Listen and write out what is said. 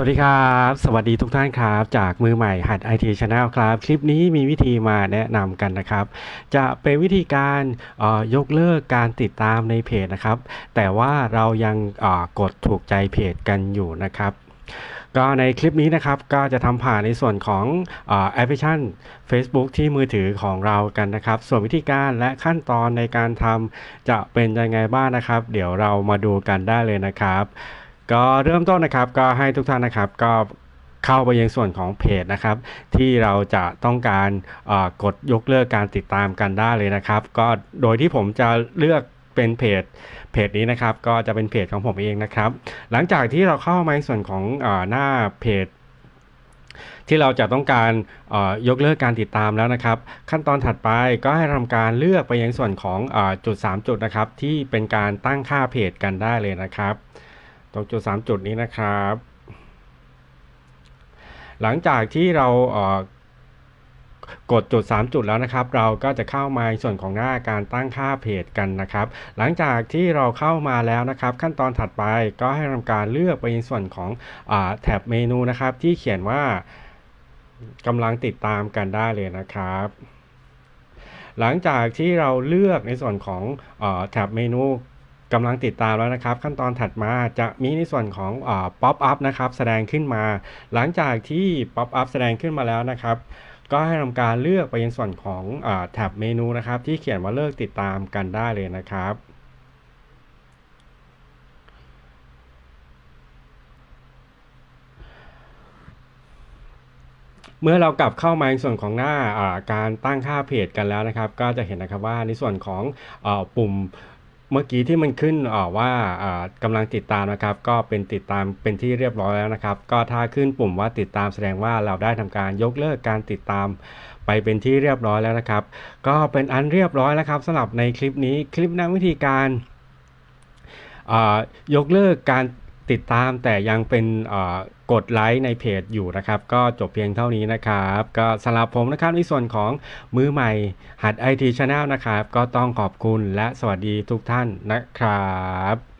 สวัสดีครับ สวัสดีทุกท่านครับ จากมือใหม่หัด IT Channel ครับ คลิปนี้มีวิธีมาแนะนำกันนะครับ จะเป็นวิธีการออยกเลิกการติดตามในเพจนะครับ แต่ว่าเรายังออกดถูกใจเพจกันอยู่นะครับ ก็ในคลิปนี้นะครับก็จะทำผ่านในส่วนของออแอปพลิเคชัน Facebook ที่มือถือของเรากันนะครับ ส่วนวิธีการและขั้นตอนในการทำจะเป็นยังไงบ้างนะครับ เดี๋ยวเรามาดูกันได้เลยนะครับ ก็เริ่มต้นนะครับก็ให้ทุกท่านนะครับก็เข้าไปยังส่วนของเพจนะครับ ที่เราจะต้องการกดยกเลิกการติดตามกันได้เลยนะครับ ก็โดยที่ผมจะเลือกเป็นเพจเพจนี้นะครับ ก็จะเป็นเพจของผมเองนะครับ หลังจากที่เราเข้ามาในส่วนของอหน้าเพจที่เราจะต้องการยกเลิกการติดตามแล้วนะครับ ขั้นตอนถัดไปก็ให้ทำการเลือกไปยังส่วนของอจุด 3 จุดนะครับ ที่เป็นการตั้งค่าเพจกันได้เลยนะครับ ตรงจุด 3 จุดนี้นะครับ หลังจากที่เราเกดจุด 3 จุดแล้วนะครับ เราก็จะเข้ามาในส่วนของหน้าการตั้งค่าเพจกันนะครับ หลังจากที่เราเข้ามาแล้วนะครับ ขั้นตอนถัดไปก็ให้ทำการเลือกไปในส่วนของอแท็บเมนูนะครับ ที่เขียนว่ากำลังติดตามกันได้เลยนะครับ หลังจากที่เราเลือกในส่วนของอแท็บเมนู กำลังติดตามแล้วนะครับ ขั้นตอนถัดมาจะมีในส่วนของป๊อปอัพนะครับแสดงขึ้นมา หลังจากที่ป๊อปอัพแสดงขึ้นมาแล้วนะครับ ก็ให้ทำการเลือกไปยังส่วนของอแท็บเมนูนะครับ ที่เขียนว่าเลิกติดตามกันได้เลยนะครับเมื่อเรากลับเข้ามาในส่วนของหน้าการตั้งค่าเพจกันแล้วนะครับ ก็จะเห็นนะครับว่าในส่วนของอปุ่ม เมื่อกี้ที่มันขึ้นอ่าว่ากำกำลังติดตามนะครับ ก็เป็นติดตามเป็นที่เรียบร้อยแล้วนะครับ ก็ถ้าขึ้นปุ่มว่าติดตามแสดงว่าเราได้ทำการยกเลิกการติดตามไปเป็นที่เรียบร้อยแล้วนะครับ ก็เป็นอันเรียบร้อยแล้วครับสำหรับในคลิปนี้คลิปแนะวิธีการยกเลิกการ ติดตามแต่ยังเป็นกดไลค์ในเพจอยู่นะครับ ก็จบเพียงเท่านี้นะครับ ก็สำหรับผมนะครับในส่วนของมือใหม่หัดไอทีชาแนลนะครับ ก็ต้องขอบคุณและสวัสดีทุกท่านนะครับ